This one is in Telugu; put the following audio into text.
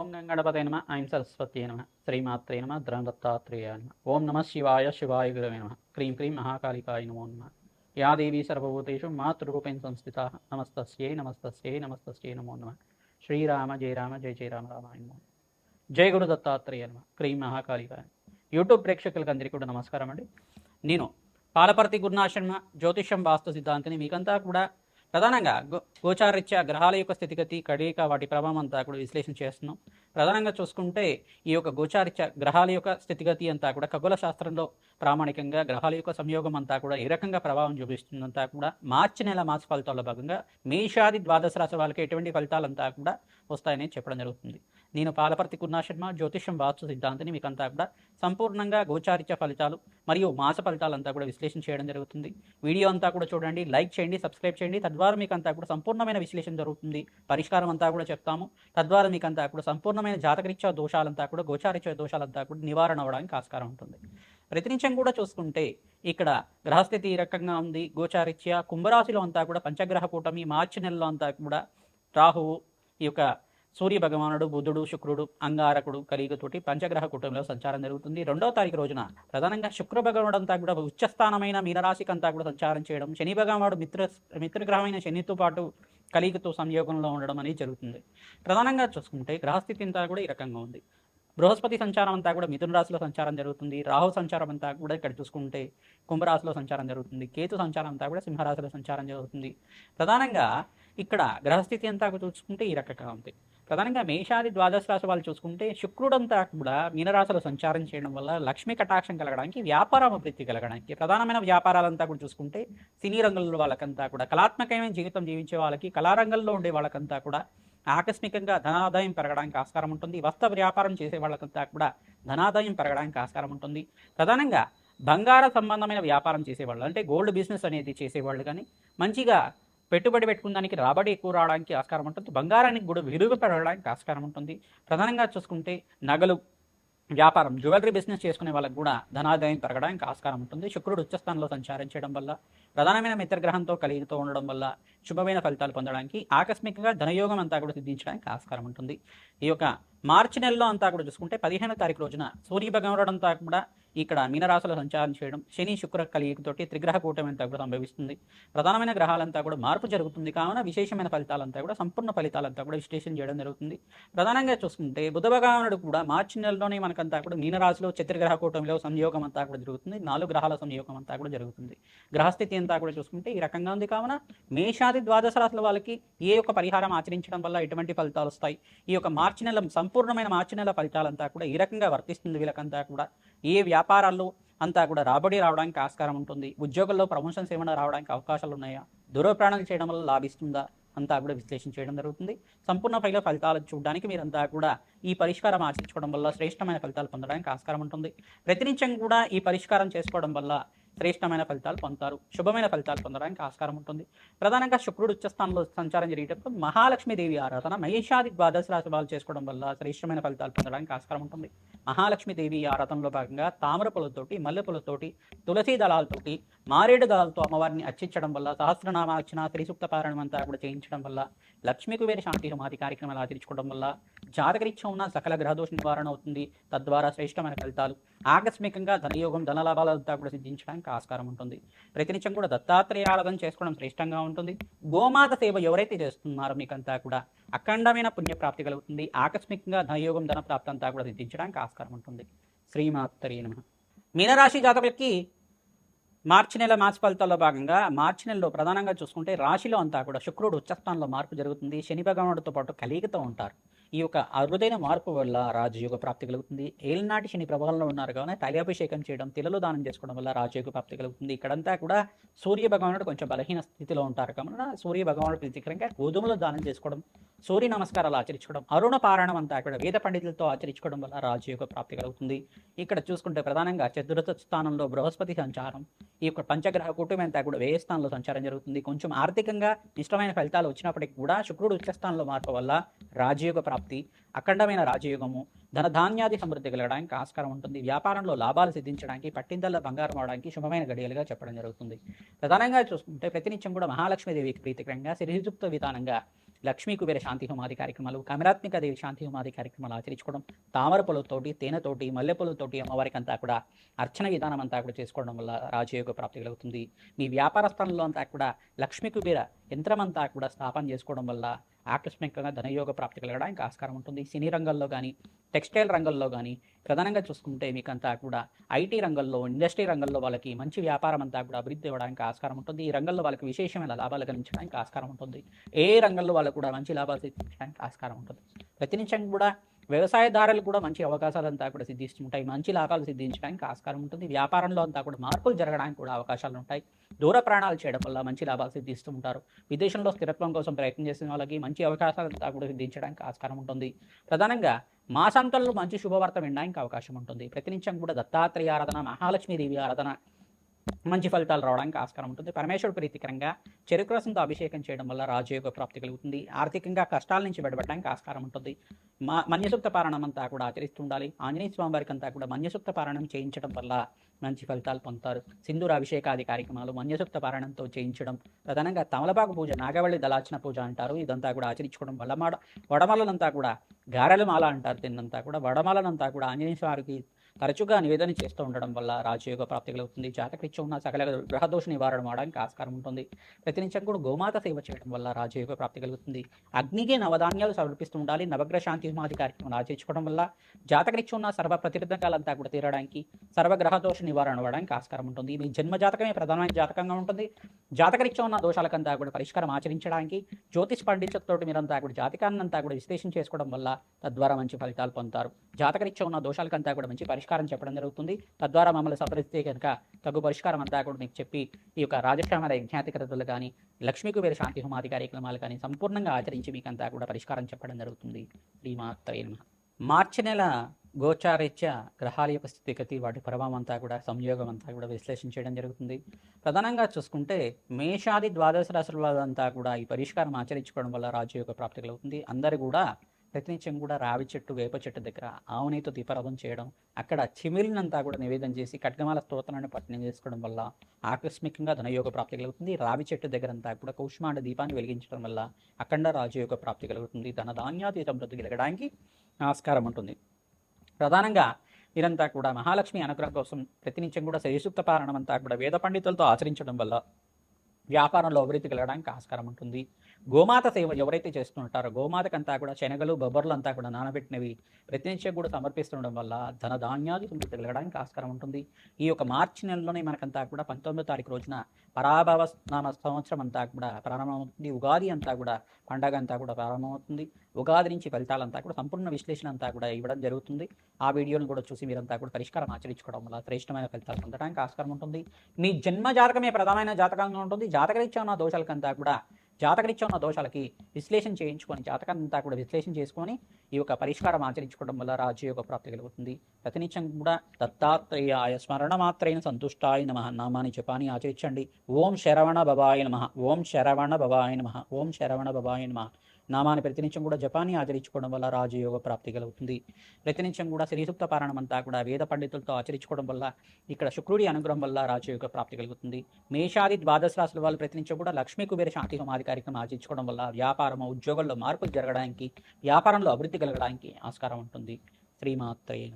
ఓం గంగణపతే నమ ఐం సరస్వతి నమ శ్రీమాత్రే నమ ద్రందత్తాత్రేయ నమ. ఓం నమ శివాయ శివాయ గురవే నమ. క్రీం క్రీం మహాకాళికాయ నమో నమ. యా దేవీ సర్వభూతేషు మాతృరూపేణ సంస్థిత. నమస్తస్యై నమస్తస్యై నమస్తస్యై నమో నమ. శ్రీరామ జయ రామ జయ జయ రామ రామాయ నమో జయ గురు దత్తాత్రేయ నమ. క్రీం మహాకాళికాయ. యూట్యూబ్ ప్రేక్షకులకు అందరికీ కూడా నమస్కారం అండి. నేను పాలపర్తి గురునాశ్రమ జ్యోతిషం వాస్తు సిద్ధాంతిని మీకంతా కూడా ప్రధానంగా గో గోచారీత్యా గ్రహాల యొక్క స్థితిగతి కడియక వాటి ప్రభావం అంతా కూడా విశ్లేషణ చేస్తున్నాం. ప్రధానంగా చూసుకుంటే ఈ యొక్క గోచారిత్య గ్రహాల యొక్క స్థితిగతి అంతా కూడా ఖగోళ శాస్త్రంలో ప్రామాణికంగా గ్రహాల యొక్క సంయోగం అంతా కూడా ఏ రకంగా ప్రభావం చూపిస్తుందంతా కూడా మార్చి నెల మాస ఫలితాల్లో భాగంగా మేషాది ద్వాదశ రాశి వాళ్ళకి ఎటువంటి ఫలితాలంతా కూడా వస్తాయని చెప్పడం జరుగుతుంది. నేను పాలపర్తి కుర్ణాశర్మ జ్యోతిషం వాస్తు సిద్ధాంతిని మీకంతా కూడా సంపూర్ణంగా గోచారిత్య ఫలితాలు మరియు మాస ఫలితాలంతా కూడా విశ్లేషణ చేయడం జరుగుతుంది. వీడియో అంతా కూడా చూడండి లైక్ చేయండి సబ్స్క్రైబ్ చేయండి. తద్వారా మీకు అంతా కూడా సంపూర్ణమైన విశ్లేషణ జరుగుతుంది. పరిష్కారం అంతా కూడా చెప్తాము. తద్వారా మీకు అంతా కూడా సంపూర్ణమైన జాతకరీత్యా దోషాలంతా కూడా గోచారిత్య దోషాలంతా కూడా నివారణ అవ్వడానికి ఆస్కారం ఉంటుంది. ప్రతినిత్యం కూడా చూసుకుంటే ఇక్కడ గ్రహస్థితి ఈ రకంగా ఉంది. గోచారిత్య కుంభరాశిలో అంతా కూడా పంచగ్రహ కూటమి మార్చి నెలలో అంతా కూడా రాహువు ఈ యొక్క సూర్య భగవానుడు బుధుడు శుక్రుడు అంగారకుడు కలిగుతోటి పంచగ్రహ కుటుంబంలో సంచారం జరుగుతుంది. రెండవ తారీఖు రోజున ప్రధానంగా శుక్ర భగవానుడు అంతా కూడా ఉచ్చస్థానమైన మీనరాశికి అంతా కూడా సంచారం చేయడం శని భగవానుడు మిత్ర మిత్రగ్రహమైన శనితో పాటు కలిగుతో సంయోగంలో ఉండడం అనేది జరుగుతుంది. ప్రధానంగా చూసుకుంటే గ్రహస్థితి అంతా కూడా ఈ రకంగా ఉంది. బృహస్పతి సంచారం అంతా కూడా మిథున రాశిలో సంచారం జరుగుతుంది. రాహు సంచారం అంతా కూడా ఇక్కడ చూసుకుంటే కుంభరాశిలో సంచారం జరుగుతుంది. కేతు సంచారం అంతా కూడా సింహరాశిలో సంచారం జరుగుతుంది. ప్రధానంగా ఇక్కడ గ్రహస్థితి అంతా కూడా చూసుకుంటే ఈ రకంగా ఉంది. ప్రధానంగా మేషాది ద్వాదశ రాశి వాళ్ళు చూసుకుంటే శుక్రుడంతా కూడా మీనరాశిలో సంచారం చేయడం వల్ల లక్ష్మీ కటాక్షం కలగడానికి వ్యాపార అభివృద్ధి కలగడానికి ప్రధానమైన వ్యాపారాలంతా కూడా చూసుకుంటే సినీ రంగంలో వాళ్ళకంతా కూడా కళాత్మకమైన జీవితం జీవించే వాళ్ళకి కళారంగంలో ఉండే వాళ్ళకంతా కూడా ఆకస్మికంగా ధనాదాయం పెరగడానికి ఆస్కారం ఉంటుంది. వస్త్ర వ్యాపారం చేసే వాళ్ళకంతా కూడా ధనాదాయం పెరగడానికి ఆస్కారం ఉంటుంది. ప్రధానంగా బంగార సంబంధమైన వ్యాపారం చేసేవాళ్ళు అంటే గోల్డ్ బిజినెస్ అనేది చేసేవాళ్ళు కానీ మంచిగా పెట్టుబడి పెట్టుకున్న దానికి రాబడి ఎక్కువ రావడానికి ఆస్కారం ఉంటుంది. బంగారానికి కూడా విలువ పెరగడానికి ఆస్కారం ఉంటుంది. ప్రధానంగా చూసుకుంటే నగలు వ్యాపారం జ్యువెలరీ బిజినెస్ చేసుకునే వాళ్ళకి కూడా ధనాదాయం పెరగడానికి ఆస్కారం ఉంటుంది. శుక్రుడు ఉచ్చస్థానంలో సంచారం చేయడం వల్ల ప్రధానమైన మిత్రగ్రహంతో కలిగితో ఉండడం వల్ల శుభమైన ఫలితాలు పొందడానికి ఆకస్మికంగా ధనయోగం అంతా కూడా సిద్ధించడానికి ఆస్కారం ఉంటుంది. ఈ యొక్క మార్చి నెలలో అంతా కూడా చూసుకుంటే పదిహేనో తారీఖు రోజున సూర్య అంతా కూడా ఇక్కడ మీనరాశిలో సంచారం చేయడం శని శుక్ర కలియుగతోటి త్రిగ్రహ కూటమి అంతా కూడా సంభవిస్తుంది. ప్రధానమైన గ్రహాలంతా కూడా మార్పు జరుగుతుంది. కావున విశేషమైన ఫలితాలంతా కూడా సంపూర్ణ ఫలితాలంతా కూడా విశ్లేషణ చేయడం జరుగుతుంది. ప్రధానంగా చూసుకుంటే బుధ భగవానుడు కూడా మార్చి నెలలోనే మనకంతా కూడా మీనరాశిలో చతుర్గ్రహ కూటమిలో సంయోగం అంతా కూడా జరుగుతుంది. నాలుగు గ్రహాల సంయోగం అంతా కూడా జరుగుతుంది. గ్రహస్థితి అంతా కూడా చూసుకుంటే ఈ రకంగా ఉంది. కావున మేషాది ద్వాదశ రాశుల వాళ్ళకి ఏ యొక్క పరిహారం ఆచరించడం వల్ల ఎటువంటి ఫలితాలు వస్తాయి? ఈ యొక్క మార్చి నెల సంపూర్ణమైన మార్చి నెల ఫలితాలంతా కూడా ఈ రకంగా వర్తిస్తుంది వీళ్ళకంతా కూడా? ఏ వ్యాపారాల్లో అంతా కూడా రాబడి రావడానికి ఆస్కారం ఉంటుంది? ఉద్యోగంలో ప్రమోషన్స్ ఏమైనా రావడానికి అవకాశాలు ఉన్నాయా? దూరప్రయాణాలు చేయడం వల్ల లాభిస్తుందా? అంతా కూడా విశ్లేషణ చేయడం జరుగుతుంది. సంపూర్ణ ఫైల ఫలితాలు చూడడానికి మీరంతా కూడా ఈ పరిష్కారం ఆచరించుకోవడం వల్ల శ్రేష్టమైన ఫలితాలు పొందడానికి ఆస్కారం ఉంటుంది. ప్రతినిత్యం కూడా ఈ పరిష్కారం చేసుకోవడం వల్ల శ్రేష్టమైన ఫలితాలు పొందుతారు. శుభమైన ఫలితాలు పొందడానికి ఆస్కారం ఉంటుంది. ప్రధానంగా శుక్రుడు ఉచ్చస్థానంలో సంచారం జరిగేటప్పుడు మహాలక్ష్మీదేవి ఆరాధన మహేషాది ద్వాదశ రాశి వాళ్ళు చేసుకోవడం వల్ల శ్రేష్టమైన ఫలితాలు పొందడానికి ఆస్కారం ఉంటుంది. మహాలక్ష్మీదేవి ఆరాధనలో భాగంగా తామర పూలతోటి మల్లె పూలతోటి తులసి దళాలతోటి మారేడు దళాలతో అమ్మవారిని అర్చించడం వల్ల సహస్రనామార్చన త్రిసూక్త పారాయణం అంతా కూడా చేయించడం వల్ల లక్ష్మీ కుబేర శాంతి హోమాది కార్యక్రమాలు ఆచరించుకోవడం వల్ల జాతకరీత్యం ఉన్న సకల గ్రహదోష నివారణ అవుతుంది. తద్వారా శ్రేష్టమైన ఫలితాలు ఆకస్మికంగా ధనయోగం ధనలాభాలంతా కూడా సిద్ధించడానికి ఆస్కారం ఉంటుంది. ప్రతినిత్యం కూడా దత్తాత్రేయ ఆరాధన చేసుకోవడం శ్రేష్టంగా ఉంటుంది. గోమాత సేవ ఎవరైతే చేస్తున్నారో మీకంతా కూడా అఖండమైన పుణ్యప్రాప్తి కలుగుతుంది. ఆకస్మికంగా ధనయోగం ధన ప్రాప్తి అంతా కూడా సిద్ధించడానికి ఆస్కారం ఉంటుంది. శ్రీమాత్తరి నమ. మీనరాశి జాతకులకి మార్చి నెల మాస ఫలితాల్లో భాగంగా మార్చి నెలలో ప్రధానంగా చూసుకుంటే రాశిలో అంతా కూడా శుక్రుడు ఉచ్చస్థానంలో మార్పు జరుగుతుంది. శని భగవానుడితో పాటు కలిగితో ఉంటారు. ఈ యొక్క అరుదైన మార్పు వల్ల రాజయోగ ప్రాప్తి కలుగుతుంది. ఏలినాటి శని ప్రభావంలో ఉన్నారు కావున తైలాభిషేకం చేయడం తిలలు దానం చేసుకోవడం వల్ల రాజయోగ ప్రాప్తి కలుగుతుంది. ఇక్కడంతా కూడా సూర్య భగవానుడు కొంచెం బలహీన స్థితిలో ఉంటారు. కావున సూర్య భగవానుడు ప్రీతికరంగా గోధుమలు దానం చేసుకోవడం సూర్య నమస్కారాలు ఆచరించుకోవడం అరుణ పారాయణం అంతా ఇక్కడ వేద పండితులతో ఆచరించుకోవడం వల్ల రాజయోగ ప్రాప్తి కలుగుతుంది. ఇక్కడ చూసుకుంటే ప్రధానంగా చతుర్థ స్థానంలో బృహస్పతి సంచారం ఈ యొక్క పంచగ్రహ కూటమి అంతా కూడా వ్యయ స్థానంలో సంచారం జరుగుతుంది. కొంచెం ఆర్థికంగా ఇష్టమైన ఫలితాలు వచ్చినప్పటికీ కూడా శుక్రుడు ఉచ్చస్థానంలో మార్పు వల్ల రాజయోగ ప్రాప్తి అఖండమైన రాజయోగము ధనధాన్యాది సమృద్ధి కలగడానికి ఆస్కారం ఉంటుంది. వ్యాపారంలో లాభాలు సిద్ధించడానికి పట్టిందల్ల బంగారం అవడానికి శుభమైన గడియలుగా చెప్పడం జరుగుతుంది. ప్రధానంగా చూసుకుంటే ప్రతినిత్యం కూడా మహాలక్ష్మీదేవికి ప్రీతికరంగా సిరిజుప్త విధానంగా లక్ష్మీ కుబేర శాంతి హోమాది కార్యక్రమాలు కమరాత్మిక దేవి శాంతి హోమాది కార్యక్రమాలు ఆచరించుకోవడం తామర పొలతోటి తేనెతోటి మల్లెపొలతోటి అమ్మవారికి అంతా కూడా అర్చన విధానం అంతా కూడా చేసుకోవడం వల్ల రాజయోగ ప్రాప్తి కలుగుతుంది. మీ వ్యాపార స్థలంలో అంతా కూడా లక్ష్మీ కుబేర యంత్రం అంతా కూడా స్థాపన చేసుకోవడం వల్ల ఆకస్మికంగా ధనయోగ ప్రాప్తి కలగడానికి ఆస్కారం ఉంటుంది. సినీ రంగంలో కానీ టెక్స్టైల్ రంగంలో కానీ ప్రధానంగా చూసుకుంటే మీకంతా కూడా ఐటీ రంగంలో ఇండస్ట్రీ రంగంలో వాళ్ళకి మంచి వ్యాపారం అంతా కూడా అభివృద్ధి అవ్వడానికి ఆస్కారం ఉంటుంది. ఈ రంగంలో వాళ్ళకి విశేషమైన లాభాలు గణించడానికి ఆస్కారం ఉంటుంది. ఏ రంగంలో వాళ్ళకు కూడా మంచి లాభాలు సిద్ధించడానికి ఆస్కారం ఉంటుంది. ప్రతినిత్యం కూడా వ్యవసాయదారులు కూడా మంచి అవకాశాలు అంతా కూడా సిద్ధిస్తుంటాయి. మంచి లాభాలు సిద్ధించడానికి ఆస్కారం ఉంటుంది. వ్యాపారంలో అంతా కూడా మార్పులు జరగడానికి కూడా అవకాశాలు ఉంటాయి. దూర ప్రయాణాలు చేయడం వల్ల మంచి లాభాలు సిద్ధిస్తూ ఉంటారు. విదేశంలో స్థిరత్వం కోసం ప్రయత్నం చేసిన వాళ్ళకి మంచి అవకాశాలు కూడా సిద్ధించడానికి ఆస్కారం ఉంటుంది. ప్రధానంగా మాసాంతంలో మంచి శుభవార్త వినడానికి అవకాశం ఉంటుంది. ప్రతినిత్యం కూడా దత్తాత్రేయ ఆరాధన మహాలక్ష్మీదేవి ఆరాధన మంచి ఫలితాలు రావడానికి ఆస్కారం ఉంటుంది. పరమేశ్వరుడు ప్రీతికరంగా చెరుకు రసంతో అభిషేకం చేయడం వల్ల రాజయోగ ప్రాప్తి కలుగుతుంది. ఆర్థికంగా కష్టాల నుంచి బయటపడడానికి ఆస్కారం ఉంటుంది. మా మన్యసూక్త పారాయణం అంతా కూడా ఆచరిస్తుండాలి ఆంజనేయ స్వామి వారికి అంతా కూడా మన్యసూక్త పారాయణం చేయించడం వల్ల మంచి ఫలితాలు పొందుతారు. సింధూర అభిషేకాది కార్యక్రమాలు మన్యసూక్త పారాయణంతో చేయించడం ప్రధానంగా తమలపాకు పూజ నాగవల్లి దళార్చన పూజ అంటారు. ఇదంతా కూడా ఆచరించుకోవడం వల్ల మాడ వడమలనంతా కూడా గారెల మాల అంటారు. తిన్నంతా కూడా వడమలనంతా కూడా ఆంజనేయ స్వామికి తరచుగా నివేదన చేస్తూ ఉండడం వల్ల రాజయోగ ప్రాప్తి కలుగుతుంది. జాతకరీత్యం ఉన్న సకల గ్రహదోష నివారణ అవడానికి ఆస్కారం ఉంటుంది. ప్రతినిత్యం కూడా గోమాత సేవ చేయడం వల్ల రాజయోగ ప్రాప్తి కలుగుతుంది. అగ్నికి నవధాన్యాలు సమర్పిస్తూ ఉండాలి. నవగ్రహ శాంతి హోమాది కార్యక్రమం ఆచరించుకోవడం వల్ల జాతకరీత్యం ఉన్న సర్వ ప్రతిబంధకాలంతా కూడా తీరడానికి సర్వగ్రహదోష నివారణ అవ్వడానికి ఆస్కారం ఉంటుంది. మీ జన్మ జాతకమే ప్రధానమైన జాతకంగా ఉంటుంది. జాతకరీత్యం ఉన్న దోషాలకంతా కూడా పరిష్కారం ఆచరించడానికి జ్యోతిష్ పండితులతో మీరంతా కూడా జాతకాన్నంతా కూడా విశ్లేషణ చేసుకోవడం వల్ల తద్వారా మంచి ఫలితాలు పొందుతారు. జాతకరీత్యం ఉన్న దోషాలకంతా కూడా మంచి పరిష్కారం పరిష్కారం చెప్పడం జరుగుతుంది. తద్వారా మమ్మల్ని సంప్రదిస్తే కనుక తగు పరిష్కారం అంతా కూడా మీకు చెప్పి ఈ యొక్క రాజశ్యామల యజ్ఞాతికతలు కానీ లక్ష్మీ కుబేర శాంతి హోమాది కార్యక్రమాలు కానీ సంపూర్ణంగా ఆచరించి మీకు అంతా కూడా పరిష్కారం చెప్పడం జరుగుతుంది. శ్రీమాత్రయ మార్చి నెల గోచారీత్యా గ్రహాల యొక్క స్థితిగతి వాటి ప్రభావం అంతా కూడా సంయోగం అంతా కూడా విశ్లేషణ చేయడం జరుగుతుంది. ప్రధానంగా చూసుకుంటే మేషాది ద్వాదశ రాశుల వాళ్ళంతా కూడా ఈ పరిష్కారం ఆచరించుకోవడం వల్ల రాజయోగ ప్రాప్తి కలుగుతుంది. అందరూ కూడా ప్రతినిత్యం కూడా రావి చెట్టు వేప చెట్టు దగ్గర ఆవునితో దీపారాధన చేయడం అక్కడ చిమిలినంతా కూడా నివేదన చేసి ఖడ్గమాల స్తోత్రాన్ని పట్టణం చేసుకోవడం వల్ల ఆకస్మికంగా ధనయోగ ప్రాప్తి కలుగుతుంది. రావి చెట్టు దగ్గర అంతా కూడా కౌష్మాండ దీపాన్ని వెలిగించడం వల్ల అఖండ రాజయోగ ప్రాప్తి కలుగుతుంది. ధనధాన్యాతీత సమృద్ధి కలగడానికి ఆస్కారం ఉంటుంది. ప్రధానంగా వీరంతా కూడా మహాలక్ష్మి అనుగ్రహం కోసం ప్రతినిత్యం కూడా శ్రీసూక్త పారాయణం అంతా కూడా వేద పండితులతో ఆచరించడం వల్ల వ్యాపారంలో అభివృద్ధి కలగడానికి ఆస్కారం ఉంటుంది. గోమాత సేవ ఎవరైతే చేస్తుంటారో గోమాతకంతా కూడా శనగలు బొబ్బర్లు అంతా కూడా నానబెట్టినవి ప్రతినిత్యం కూడా సమర్పిస్తుండడం వల్ల ధన ధాన్యాలు తిరగడానికి ఆస్కారం ఉంటుంది. ఈ యొక్క మార్చి నెలలోనే మనకంతా కూడా పంతొమ్మిదో తారీఖు రోజున పరాభవ నామ సంవత్సరం అంతా కూడా ప్రారంభమవుతుంది. ఉగాది అంతా కూడా పండగ అంతా కూడా ప్రారంభమవుతుంది. ఉగాది నుంచి ఫలితాలంతా కూడా సంపూర్ణ విశ్లేషణ అంతా కూడా ఇవ్వడం జరుగుతుంది. ఆ వీడియోను కూడా చూసి మీరంతా కూడా పరిష్కారం ఆచరించుకోవడం వల్ల శ్రేష్టమైన ఫలితాలు పొందడానికి ఆస్కారం ఉంటుంది. మీ జన్మ జాతకమే ప్రధానమైన జాతకంగా ఉంటుంది. జాతకరీత్యా ఉన్న దోషాలకంతా కూడా జాతకరీత్యా ఉన్న దోషాలకి విశ్లేషణ చేయించుకొని జాతకంతా అంతా కూడా విశ్లేషణ చేసుకొని ఈ యొక్క పరిష్కారం ఆచరించుకోవడం వల్ల రాజయోగ ప్రాప్తి కలుగుతుంది. ప్రతినిత్యం కూడా దత్తాత్రేయాయ స్మరణ మాత్రైన సంతుష్టాయ నమ. నామాని జపాని ఆచరించండి. ఓం శరవణ బబాయ నమ. ఓం శరవణ బబాయ నమ. ఓం శరవణ బబాయ నమ. నామాన్ని ప్రతినిత్యం కూడా జపాన్ని ఆచరించుకోవడం వల్ల రాజయోగ ప్రాప్తి కలుగుతుంది. ప్రతినిత్యం కూడా శ్రీసూక్త పారాయణం అంతా కూడా వేద పండితులతో ఆచరించుకోవడం వల్ల ఇక్కడ శుక్రుడి అనుగ్రహం వల్ల రాజయోగ ప్రాప్తి కలుగుతుంది. మేషాది ద్వాదశ రాశుల వాళ్ళు ప్రతినిత్యం కూడా లక్ష్మీ కుబేర శాంతి హోమాది కార్యక్రమం ఆచరించుకోవడం వల్ల వ్యాపారము ఉద్యోగంలో మార్పులు జరగడానికి వ్యాపారంలో అభివృద్ధి కలగడానికి ఆస్కారం ఉంటుంది. శ్రీమాత్రయ